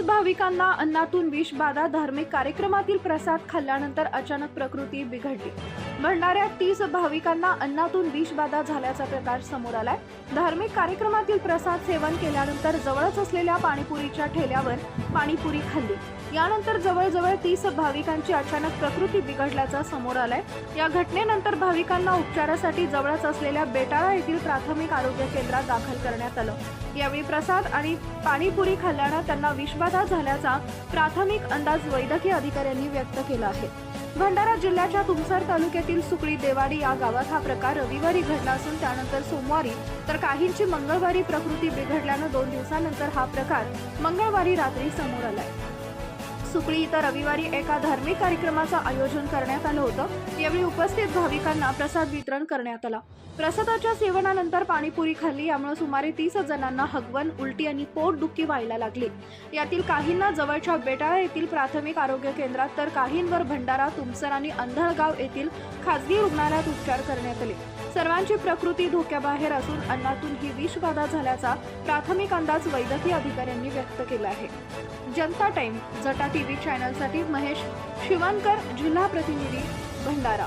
भाविकांना अन्नातून विषबाधा धार्मिक कार्यक्रमातील प्रसाद खाल्ल्यानंतर अचानक प्रकृती बिघडली. भंडाऱ्यात तीस भाविकांना अन्नातून विषबाधा झाल्याचा प्रकार समोर आलाय. धार्मिक कार्यक्रमातील प्रसाद सेवन केल्यानंतर जवळच असलेल्या पाणीपुरीच्या ठेल्यावर पाणीपुरी खाल्ली. यानंतर जवळजवळ तीस भाविकांची अचानक प्रकृती बिघडल्याचा समोर आलाय. या घटनेनंतर भाविकांना उपचारासाठी जवळच असलेल्या बेटाळा येथील प्राथमिक आरोग्य केंद्रात दाखल करण्यात आलं. यावेळी प्रसाद आणि पाणीपुरी खाल्ल्यानं त्यांना विषबाधा झाल्याचा प्राथमिक अंदाज वैद्यकीय अधिकाऱ्यांनी व्यक्त केला आहे. भंडारा जिल्ह्याच्या तुमसर तालुक्यातील सुकळी देवाडी या गावात हा प्रकार रविवारी घडला असून त्यानंतर सोमवारी तर काहींची मंगळवारी प्रकृती बिघडल्यानं दोन दिवसानंतर हा प्रकार मंगळवारी रात्री समोर आलाय. सुकळी इथं रविवारी एका धार्मिक कार्यक्रमाचं आयोजन करण्यात आलं होतं. यावेळी उपस्थित भाविकांना प्रसाद वितरण करण्यात आला. प्रसादाच्या सेवनानंतर पाणीपुरी खाल्ली यामुळे सुमारे तीस जणांना हगवण उलटी आणि पोटदुखी व्हायला लागली. यातील काहींना जवळच्या बेटाळा येथील प्राथमिक आरोग्य केंद्रात तर काहींवर भंडारा तुमसर आणि अंधळगाव येथील खासगी रुग्णालयात उपचार करण्यात आले. सर्वांची प्रकृती धोक्याबाहेर असून अन्नातून ही विषबाधा झाल्याचा प्राथमिक अंदाज वैद्यकीय अधिकाऱ्यांनी व्यक्त केला आहे. जनता टाइम जटा टीव्ही चॅनलसाठी महेश शिवानकर जिल्हा प्रतिनिधी Bhandara.